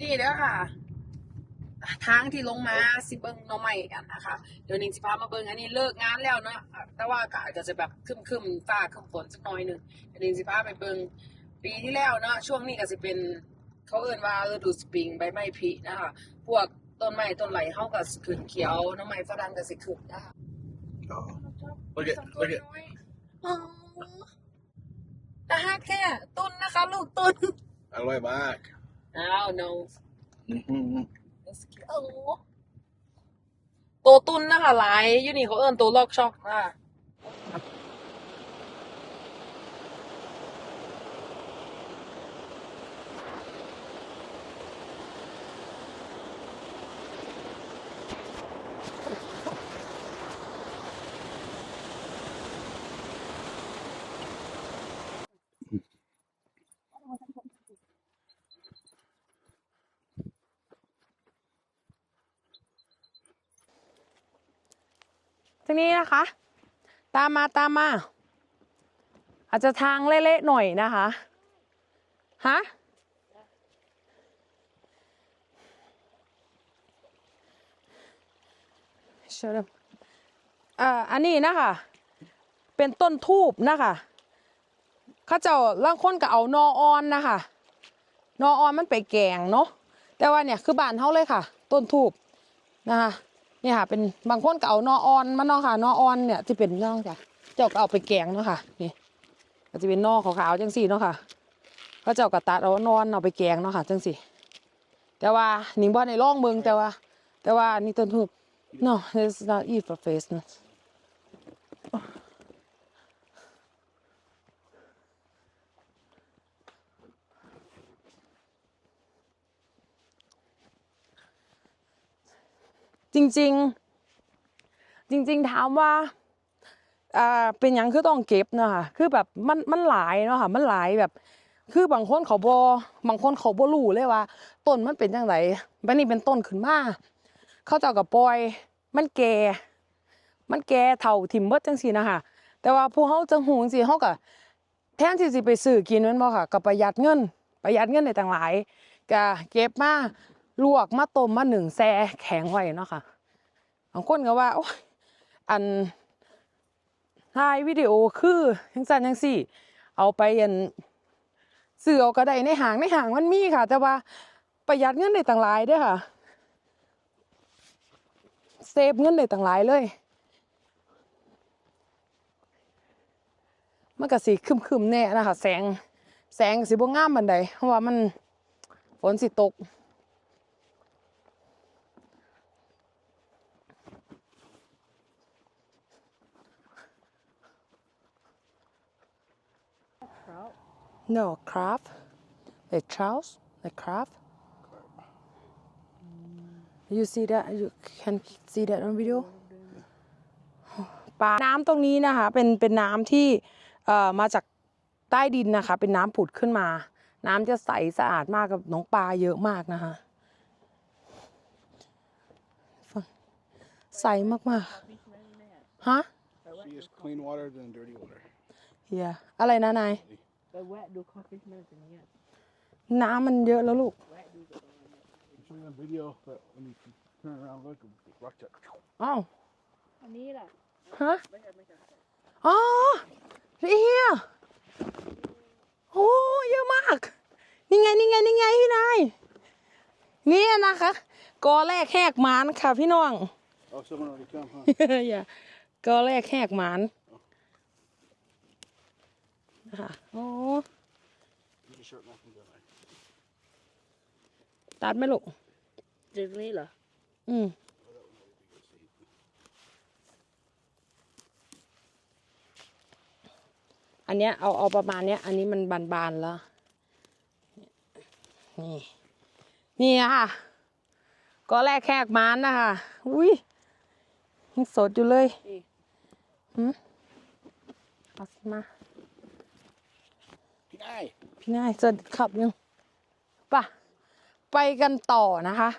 นี่เด้อค่ะ ทางที่ลงมาสิเบิงหน้องใหม่กันนะคะ เดี๋ยวนิงสิพามาเบิงอันนี้เลิกงานแล้วเนาะแต่ว่าอากาศก็จะแบบครึมๆฟ้าครึมฝนสักหน่อยหนึ่งเดี๋ยวนิงสิพาไปเบิงปีที่แล้วเนาะช่วงนี้ก็จะเป็นเขาเอิ้นว่าฤดูสปริงใบไม้ผลินะคะพวกต้นไม้ต้นไหลเฮาก็สิขึ้นเขียวหน้องไม้ฝรั่งก็สิขึ้นนะคะ Oh. Look at, look at. อ๋อแต่ฮักแค่ต้นนะคะ ลูกต้น How do I back? อ้าว no Mm-hmm. Let's go ตัวตุนนะคะหลายอยู่นี่เขาเอิ้นตัวลอกช็อกนะ ทีนี้นะคะ ตามมาตามมา อาจจะทางเละๆหน่อยนะคะฮะเชิญเอ่ออันนี้นะคะเป็นต้นทูบนะคะเขาเจ้าล่างคนก็เอานอออนนะคะนอออนมันไปแกงเนาะแต่ว่าเนี่ยคือบ้านเขาเลยค่ะ ต้นทูบนะคะ นี่ค่ะ เป็นบางคนก็เอานอออนมันเนาะค่ะนอออนเนี่ยที่เป็นนอกจ้ะเจ้าก็เอาไปแกงเนาะค่ะ นี่ก็จะเป็นนอขาวๆจังสี่เนาะค่ะก็เจ้าก็ตัดเอานอนเอาไปแกงเนาะค่ะจังสี่แต่ว่านิ่งบ่ในร่องเมืองแต่ว่า แต่ว่านี่ต้นทุบ no it's not eat for face จริง ๆ จริง ๆ ถามว่าอ่าเป็นยังคือต้องเก็บเนาะค่ะคือแบบมันมันหลายเนาะค่ะมันหลายแบบ คือบางคนเขาบอบางคนเขาบ่รู้เลยว่าต้นมันเป็นจังไดบัดนี้เป็นต้นขึ้นมาเขาเจ้ากับปล่อย มันแก่ มันแก่เท่าทิ่มเบิดจังซี่นะคะแต่ว่าพวกเฮาจังหูจังซี่เฮาก็แทนที่สิไปซื้อกินม่นบ่ค่ะก็ประหยัดเงิน ประหยัดเงินได้ต่างหลายก็เก็บมา ลวกมาต้มมาหนึ่งแช่แข็งไว้เนาะค่ะบางคนก็ว่าโอ้อันถ่ายวิดีโอคือจังซั่นจังซี่ เอาไปอันซื้อเอาก็ได้ในห้างในห้างมันมีค่ะ แต่ว่าประหยัดเงินได้ต่างหลายด้อค่ะเซฟเงินได้ต่างหลายเลยมันก็สิครึมๆแน่นะคะแสงแสงสิบ่งามบันไดเพราะว่ามันฝนสิตก No, crab. The trout, the crab. You see that? You can see that on video? ปลาน้ำตรงนี้นะคะเป็นเป็นน้ำที่เอ่อมาจากใต้ดินนะคะ เป็นน้ำผุดขึ้นมา น้ำจะใสสะอาดมากกับน้องปลาเยอะมากนะคะใสมากๆฮะ She is clean water than dirty water. เฮียอะไรนะนายไป แวะดูคอฟฟี่แมนตรงนี้อะน้ำมันเยอะแล้วลูก I'm showing you on video, but when you turn around, look, rock that. อ้าวอันนี้ล่ะฮะไม่ใช่ไม่ใช่อ๋อเฮียโอ้เยอะมาก นี่ไงนี่ไงนี่ไงพี่นายนี่นะคะกอแรกแหกหมานค่ะพี่น้อง Oh, someone already come, huh? อย่ากอแรกแหกหมาน นะคะโอ้ Get your shirt off and go. ตัดไหมลูกจุดนี้เหรอ อืมอันเนี้ยเอาเอาประมาณเนี้ย อันนี้มันบานๆแล้ว นี่ นี่นะคะก็แรกแขกมานนะคะอุ้ยยังสดอยู่เลยนี่หืมเอาสิมา Hey, พี่นายจะขับยังป่ะไปกันต่อนะคะ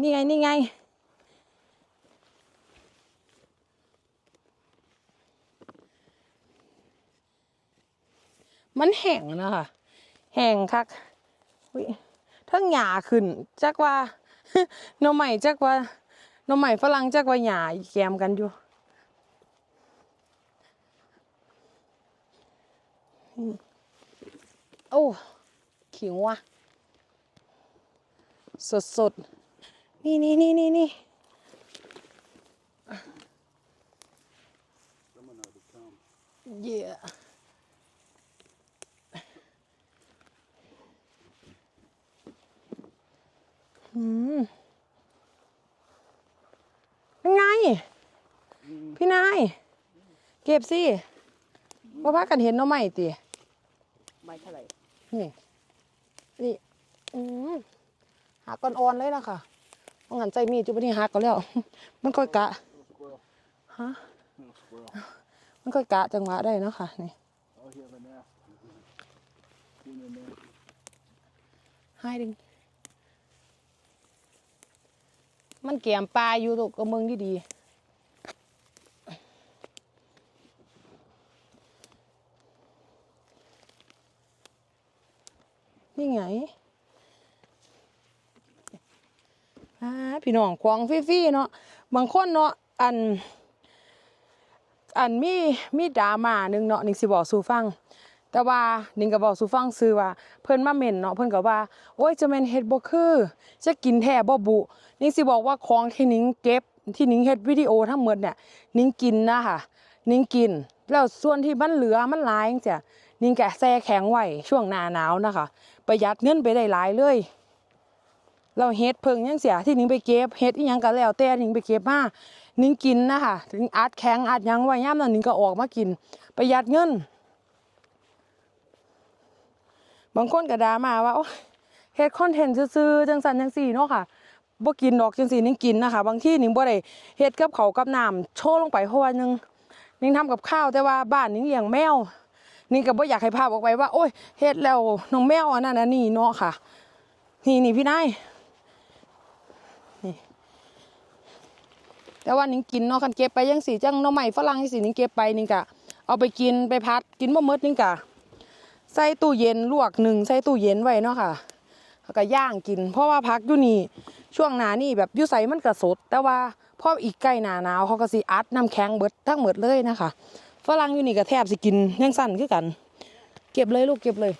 นี่ไง นี่ไง มันแห้งนะคะแห้งคักทั้งหญ้าขึ้นจักว่าหน่อใหม่จักว่าหน่อใหม่ฝรั่งจักว่าหญ้าแกมกันอยู่อืม โอ้ขิงว่ะ สดสดๆนี่นี่นี่นี่นี่เย่อืมยังไง พี่นาย เก็บสิว่าพากันเห็นเนาะไม่ตี ไม่เท่าไหร่นี่ นี่ อืมหาก่อนอ่อนเลยนะคะมอางันใจมีดจุบนี่หักก็แล้ว มันค่อยกะ ฮะ มันค่อยกะจังหวะได้เนาะค่ะ นี่ ให้ดึง มันเกี่ยมปลาอยู่ตกกระเมืองดีๆนี่ไงอ่า พี่น้องควงฟรี่ๆเนาะบางคนเนาะอัน อันมีมีดราม่าหนึ่งเนาะนิ่งสิบอกสู่ฟัง แต่ว่านิ่งก็บอกสู่ฟังซื่อว่า เพิ่นมาเม่นเนาะเพิ่นก็ว่า โอ้ยจะแม่นเฮ็ดบ่คือจะกินแท้บ่บุนิ่งสิบอกว่าของที่นิ่งเก็บที่นิงเฮ็ดวิดีโอทั้งหมดเนี่ยนิงกินนะค่ะ นิงกิน แล้วส่วนที่มันเหลือมันหลายจังซี่นิ่งแกะแช่แข็งไว้ช่วงหน้าหนาวนะคะ ประหยัดเงินไปได้หลายเลย เราเฮ็ดเพิ่งยังเสียที่นิ่งไปเก็บเฮ็ดอีหยังก็แล้วแต่นิงไปเก็บมานิงกินนะคะถึงอัดแข็งอัดยังไว้ยามนั้นนิ่งก็ออกมากิน ประหยัดเงิน บางคนก็ด่ามาว่าโอ๊ยเฮ็ดคอนเทนต์ซื่อจังสันจังสี่เนาะค่ะบ่กินดอกจังสี่นิงกินนะคะบางที่นิ่งบ่ได้เฮ็ดกับเขากับน้ำโชว์ลงไปเพราะว่านึงนิงทำกับข้าวแต่ว่าบ้านนิงเลี้ยงแมวนิ่งก็บ่อยากให้ภาพออกไปว่า โอ้ยเฮ็ดแล้วน้องแมวอันนั้นอันนี้เนาะค่ะ นี่นี่พี่นาย แต่ว่านิ่งกินเนาะคันเก็บไปจังสี่จังหน่อไม้ฝรั่งสี่นิ่งเก็บไปนิ่งก็เอาไปกินไปพัดกินบ่หมดนิ่งก็ใส่ตู้เย็นลวกหนึ่งใส่ตู้เย็นไว้เนาะค่ะแล้วก็ย่างกิน เพราะว่าพักอยู่นี่ช่วงหนานี่แบบยู่ใส่มันก็สด แต่ว่าพออีกใกล้หนาหนาวเขาก็สิอัดน้ำแข็งเบิดทั้งหมดเลยนะคะฝรั่งอยู่นี่ก็แทบสิกินยังสั้นคือกัน เก็บเลยลูกเก็บเลย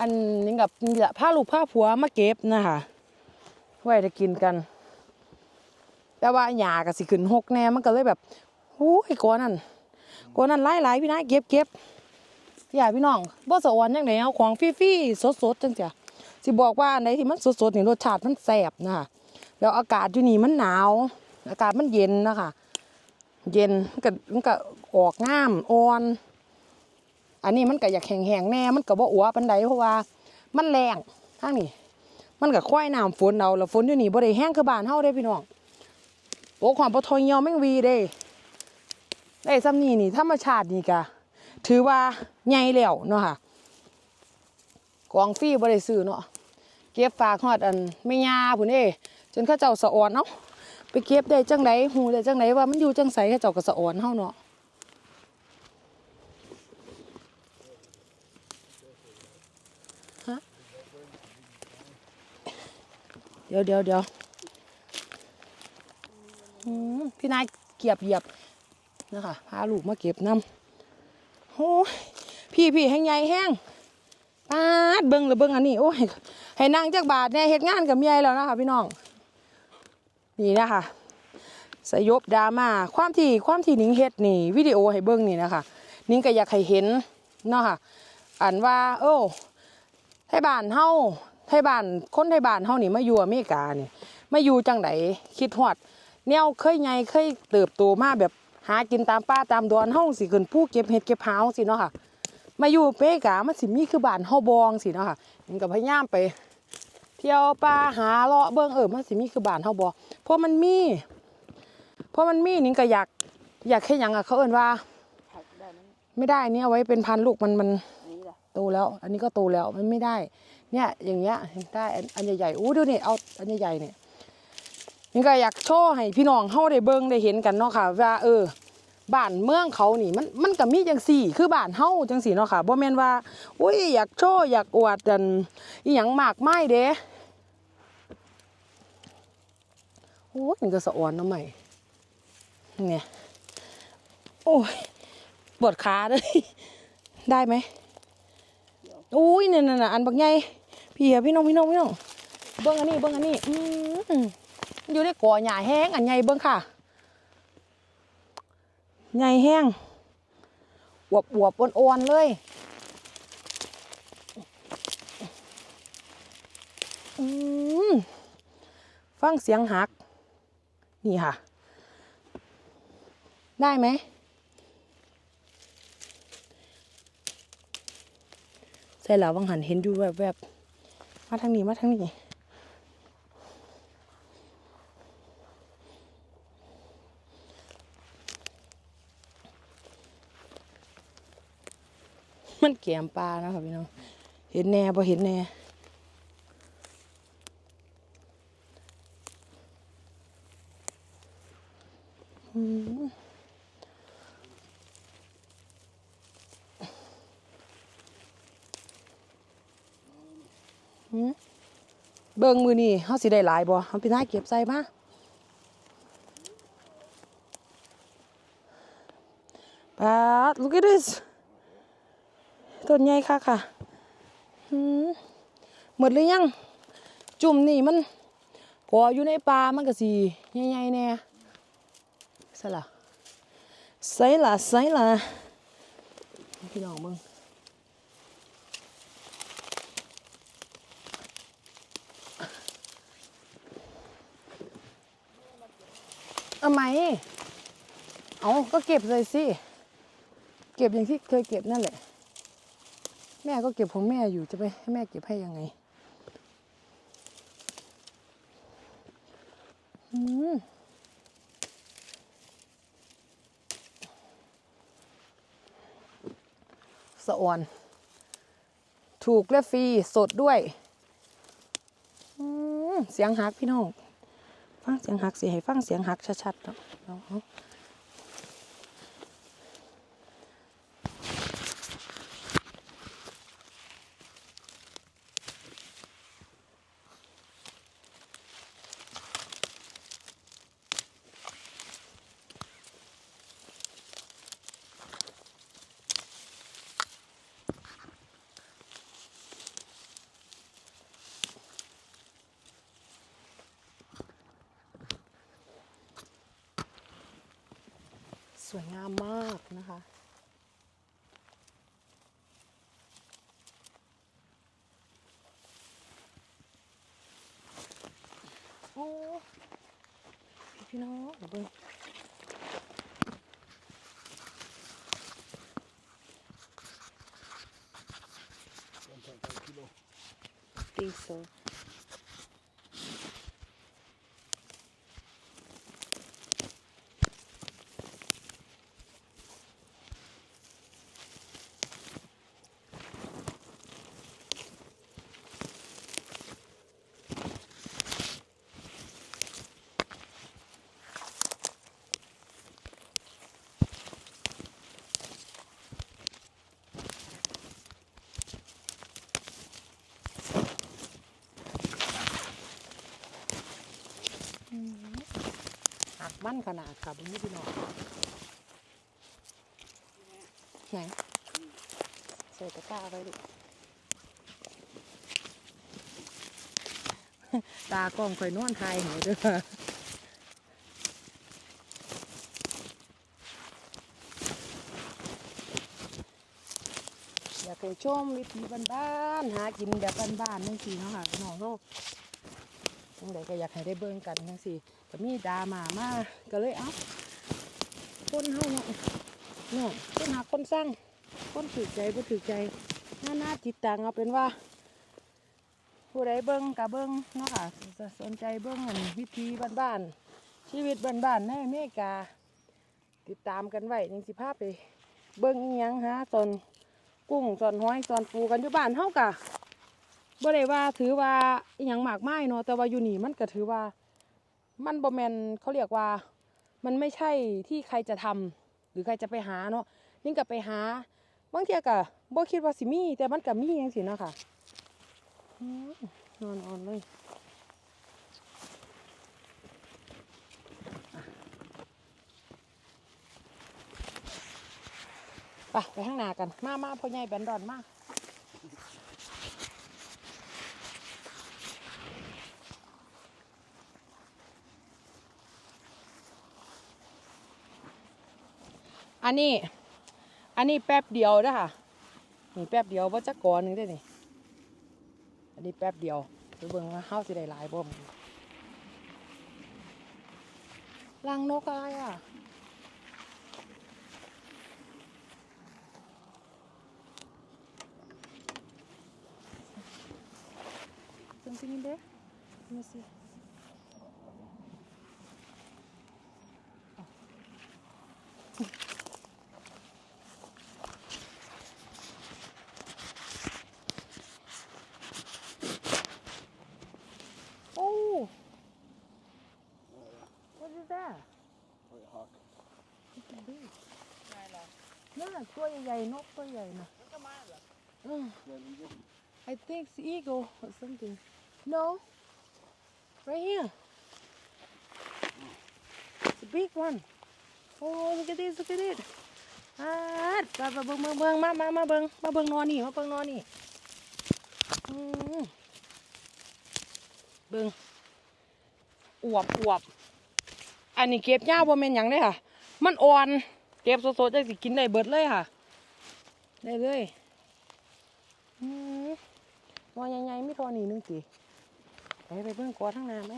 อันนี้กับผ้าลูกผ้าผัวมาเก็บนะคะไว้จะกินกัน แต่ว่าหยาก็สิขึ้นหกแน่มันก็เลยแบบหู้ยกว่านั่นกว่านั้นหลายหลายๆพี่นะเก็บเก็บอย่าพี่น้องบ่สะออนจังไดเอาของฟรีๆสดๆจังจ้ะสิบอกว่าอันใดที่มันสดๆนี่รสชาติมันแซ่บนะคะแล้วอากาศอยู่นี่มันหนาว อากาศมันเย็นนะคะเย็นมันก็มันก็ออกง่ามอ่อน อันนี้มันก็อยากแห้งๆแน่ มันก็บ่อัวปานใดเพราะว่า มันแรงทางนี้มันก็ควายน้ำฝนเอาแล้วฝนอยู่นี่บ่ได้แห้งคือบ้านเฮาเด้พี่น้อง โอ้ความปทอยเหี่ยวแม่งวีเด้ได้ซ้ำนี่นี่ธรรมชาตินี่กะถือว่าใหญ่แล้วเนาะค่ะกองฟรีบ่ได้ซื้อเนาะเก็บฝากฮอดอันไม่ยาพุ่นเอ้จนเขาเจ้าสะออนเนาะไปเก็บได้จังไดฮู้ได้จังไดว่ามันอยู่จังไสเขาเจ้าก็สะออนเฮาเนาะเดี๋ยวเดี๋ยวเดี๋ยว พี่นายเกียบเหยียบนะคะพาลูกมาเก็บน้ำโอ้ยพี่พี่แห้งใหญ่แห้งปาดเบิ้งหรือเบิ้งอันนี้โอ้ยให้นั่งจักบาทเนี่ยเฮ็ดงานกับเมียแล้วนะคะพี่น้องนี่นะคะสยบดราม่าความที่ความที่นิ้งเฮ็ดนี่วิดีโอให้เบิ้งนี่นะคะนิ้งก็อยากให้เห็นเนาะค่ะอันว่าโอ้ไทยบ้านเฮาไทยบ้านคนไทยบ้านเฮานี่มาอยู่อเมริกานี่มาอยู่จังไดคิดฮอด แนวเคยไงเคยเติบโตมาแบบหากินตามป่าตามดอนเฮาสิขึ้นผู้เก็บเห็ดเก็บหาวสิเนาะค่ะ มาอยู่เปกามันสิมีคือบ้านเฮาบองสิเนาะค่ะมันก็พยายามไป เที่ยวป่าหาเลาะเบิ่งเออมันสิมีคือบ้านเฮาบ่เพราะมันมีเพราะมันมีนิ่งก็อยากอยากแค่ยังอะเขาเอิ้นว่า ไม่ได้เนี่ยไว้เป็นพันลูกมันมันโตแล้ว อันนี้ก็โตแล้วมันไม่ได้ เนี่ยอย่างเงี้ยได้อันอันใหญ่ๆอู้ดูนี่เอาอันใหญ่ๆเนี่ย นี่ก็อยากโชว์ให้พี่น้องเฮาได้เบิ่งได้เห็นกันเนาะค่ะว่าเออบ้านเมืองเขานี่มันมันก็มีจังสี่ คือบ้านเฮาจังสี่เนาะค่ะบ่แม่นว่าอุ้ยอยากโชว์อยากอวดกันอีหยังมากมายเด้โอ้ยมันก็สะอ่อนเนาะใหม่เนี่ยโอ้ยปวดขาเลยได้ไหมอุ้ยเนี่ยน่ะอันบักใหญ่พี่อะพี่น้องพี่น้องพี่น้องเบิ้งอันนี้เบิ้งอันนี้อืม อยู่ในก่อหญ้าแห้งอันใหญ่เบิ้งค่ะใหญ่แห้งอวบอวบๆอ่อนๆเลยอืมฟังเสียงหัก นี่ค่ะ ได้ไหมใส่แล้ววังหันเห็นดูแบบแบบๆมาทางนี้มาทางนี้ มันแกมปลานะครับพี่น้องเห็นแน่พอเห็นแน่เบิ่งมือนี่เฮาสิได้หลายบ่เฮาไปหน้าเก็บใส่มาปาด look at this ต้นใหญ่ค่ะค่ะหมหมดหรือยัง จุ่มนี่มันกออยู่ในป่ามันก็สิใหญ่ๆแน่ใส่ละใส่ละใส่ละพี่น้องมึงทำไม เอาก็เก็บเลยสิ เก็บอย่างที่เคยเก็บนั่นแหละ แม่ก็เก็บของแม่อยู่จะไปให้แม่เก็บให้ยังไงอืมสะออน ถูกและฟรีสดด้วยเสียงฮักพี่น้อง ฟังเสียงหักเสิให้ฟังเสียงหักชัดๆเนาะ วยงามมากนะคะ โอ้ พี่น้องเดี๋ยวเบิ่ง มั่นขนาดค่ะบุญพี่น้องไหนใส่ตะกร้าไว้ดิตากล้องคอยนอนไทยเหรอเด้ออยากให้ชมวิถีบ้านๆหากินแบบบ้านๆนั่นสิเนาะค่ะพี่น้องเนาะจังใดก็อยากให้ได้เบิ่งกันจังซี่ ก็มีดามามาก็เลยเอาคนเฮาเนาะเนาะคนหาคนสร้างคนถือใจบ่ถือใจหน้าหน้าติดต่างเอาเป็นว่า ผู้ใดเบิ่งก็เบิ่งเนาะค่ะสนใจเบิ่งอันวิธีบ้านๆชีวิตบ้านๆในอเมริกา ติดตามกันไว้ยังสิพาไป เบิ่งอีหยังหาตอนกุ้งตอนหอยตอนปูกันอยู่บ้านเฮากะบ่ได้ว่าถือว่าอหยังมากมายเนาะแต่ว่าอยู่นี่มันก็ถือว่า มันบ่แมนเขาเรียกว่า มันไม่ใช่ที่ใครจะทหรือใครจะไปหาเนาะยิ่งกับไปหาบางเทียก็บ่คิดว่าสิมี แต่มันก็มีจังซี่เนาะค่ะนอนอ่อนเลยไปไปข้างหน้ากัน มามาพ่อใหญ่แบนดอนมาก อันนี้ อันนี้แป๊บเดียวเด้ค่ะนี่แป๊บเดียวว่าจะก่อนหนึงได้อนี่อันนี้แป๊บเดียวไปเบิ่งว่าเฮาสิได้หลายบ่มอลังนกอะไรอะ Something in there? Let me see what is that? White hawk. It's a big. ไม่หรอก นั่นน่ะ ตัวใหญ่ๆนกตัวใหญ่นะมันก็มาเหรออืม I think it's eagle or something. No, right here. It's a big one. Oh, look at this, look at it. อ่ามาเบิ่งเบิ่งเบิ่งมามามาเบิ่งมาเบิ่งนอนนี่มาเบิ่งนอนนี่อืมเบิ่งอวบอวบอันนี้เก็บยาวบ่แม่นหยังเด้ค่ะ มันอ่อน เก็บสดๆจังสิกินได้เบิดเลยค่ะ ได้เลยมอนใหญ่ๆไม่ทอนี่นึงสิไปไปเบิ่งกอทั้งนาไหม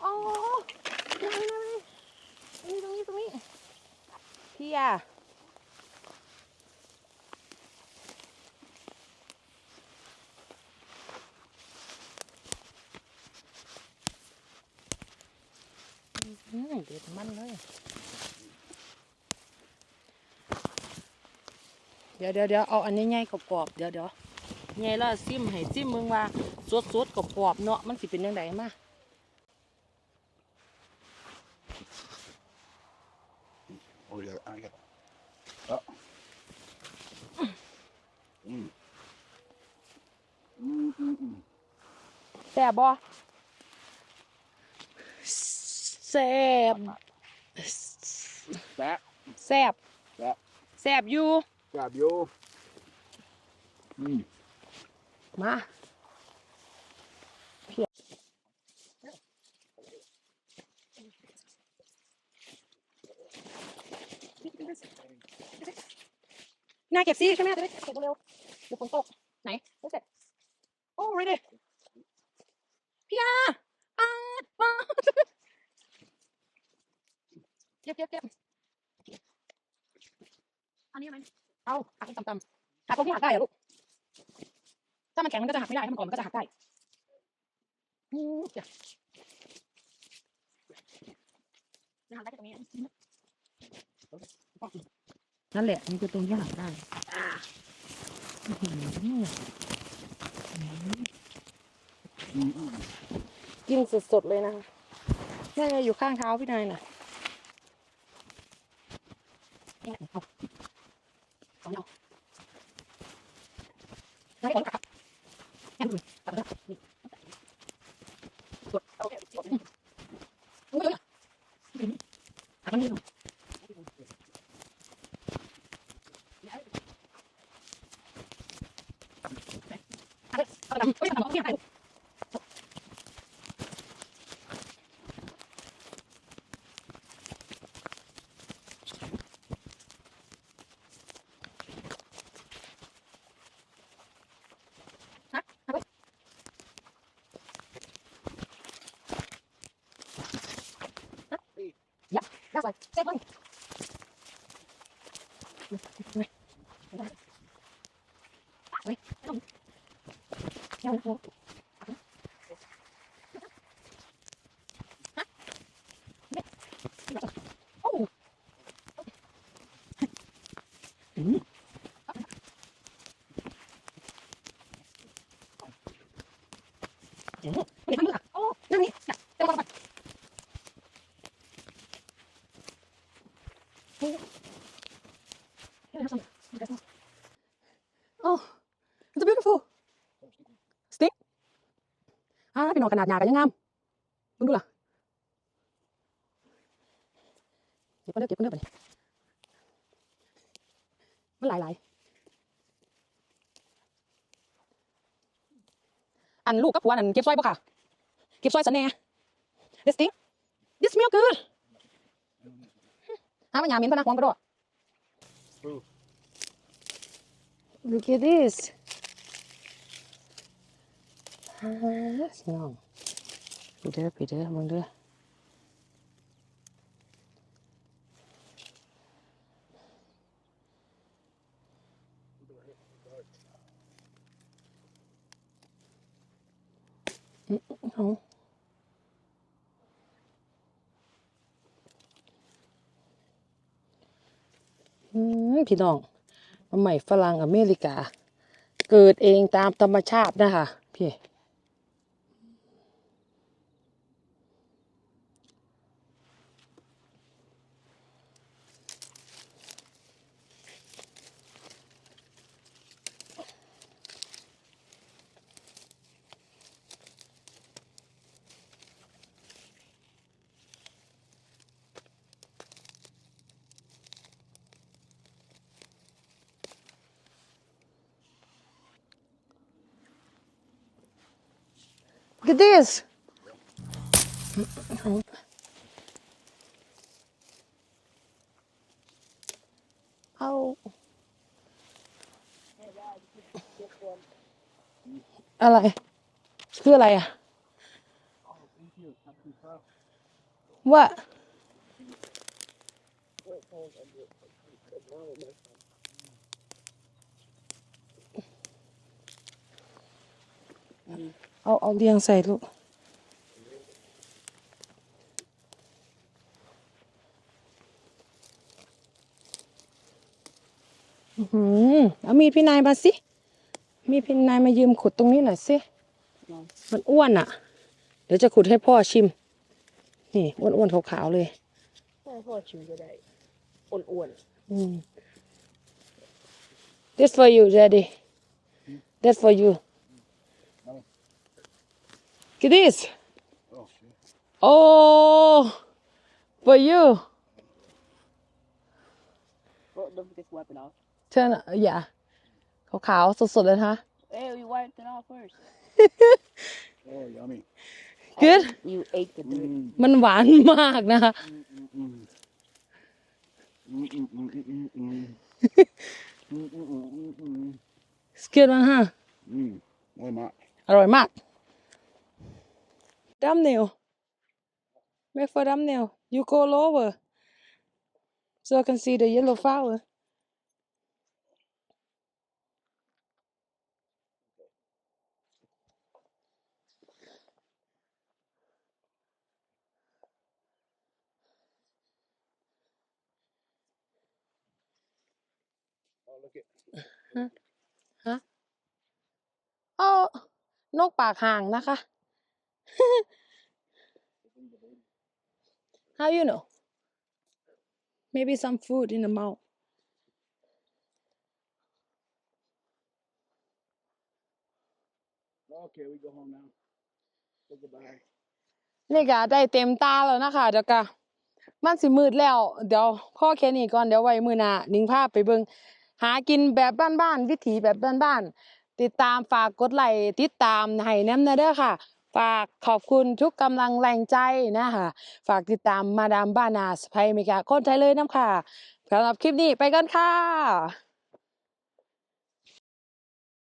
โอ้ยนี่ตรงนี้ตรงนี้พี่อะ อืมเด็ดมันเลย เดี๋ยวเดี๋ยวเดี๋ยวเอาอันนี้ใหญ่กรอบๆเดี๋ยวเดี๋ยวใหญ่แล้วซิมให้ซิมมึงว่าสดสดๆกรอบๆเนาะมันสิเป็นยังไงมา Oh yeah, I got. Oh. Mm. Mm, mm, mm. แซ่บบ่แซ่บ That. แซ่บ That. แซ่บอยู่ Grab you. Mm. มาเพียน่าเก็บซีใช่ไหมจะได้เก็บเร็วๆเดี๋ยวฝนตกไหนไม่เสร็จโอ้ยดิพี่อาอามา เก็บเก็บเก็บอันนี้ไหมเอาหักต่ำๆหักตรงที่หักได้เหรอลูก ถ้ามันแข็งมันก็จะหักไม่ได้ ถ้ามันอ่อนมันก็จะหักได้อืมเดี๋ยวจะหักได้แค่ตรงนี้นั่นแหละนี่คือตรงที่หักได้อื้อหือ Mm, mm. กินสดๆเลยนะคะนี่ไงอยู่ข้างเท้าพี่นายน่ะ นี่ไงเอาสองเอาได้ก่อนครับแค่ดูตัดแล้วนี่สดโอเคสดโอ้ยตัดมันนี่ดูเอาเลยเอาเลยเอาเลยเอาเลย That's like save money. Wait. Wait. No. No, no. Oh. Mm. ไม่ได้ทำมือค่ะโอ้นั่นนี่น่ะเดี๋ยวก่อนก่อนโอ้ it's beautiful stick อ่าเป็ นอขนาดใหญ่กันยังงามมึงดูล่ะเก็บมาเด้อเก็บมาเด้อไปมันหลายหลายอันลูกกับผัวนั่นเก็บซอยบ่ค่ะ เก็บซอยสันแน่ this thing this smell good หามันยาเหม็นพะนะหวงกระโดด look at this ฮ่าสิน้องไปเด้อไปเด้อมึงเด้อเอาพี่น้องมาใหม่ฝรั่งอเมริกา เกิดเองตามธรรมชาตินะคะพี่ Look at this เอาอะไร คืออะไรอะ ว่า เอาเอาเรียงใส่ลูกอือหือเอามีดพี่นายมาสิ มีดพี่นายมายืมขุดตรงนี้หน่อยสิ มันอ้วนอะ เดี๋ยวจะขุดให้พ่อชิม นี่อ้วนๆขาวๆเลยให้พ่อชิมก็ได้อ้วนอืม This for you daddy That's for you Get this Oh, shit. Oh for you ๆ Oh, don't forget to wipe it off. Turn yeah ขาวๆสดๆเลยนะคะ Hey, we wiped it off first. Oh, yummy. Good You ate the dirt. Mm, มันหวานมากนะคะ mm, mm. Mm, mm, mm, mm, mm, mm. Mm, mm, mm, mm, mm. It's good มากฮะ Mm. Why not? อร่อยมาก ดัมเนล make for thumbnail you go lower so I can see the yellow flower Oh, look at. เอ้านกปากห่างนะคะ How you know maybe some food in the mouth Okay, we go home now. Say goodbye. นี่ก็ได้เต็มตาแล้วนะคะเดี๋ยวก็มันสิมืดแล้ว เดี๋ยวพ่อแค่นี้ก่อนเดี๋ยวไว้มื้อหน้านิ่งภาพไปเบิ่งหากินแบบบ้านๆวิถีแบบบ้านๆติดตามฝากกดไลค์ติดตามให้แนมนะเด้อค่ะ ฝากขอบคุณทุกกำลังแรงใจนะคะฝากติดตามมาดามบ้านาสไปเมกาคนไทยเลยน้ำค่ะสำหรับคลิปนี้ไปกันค่ะ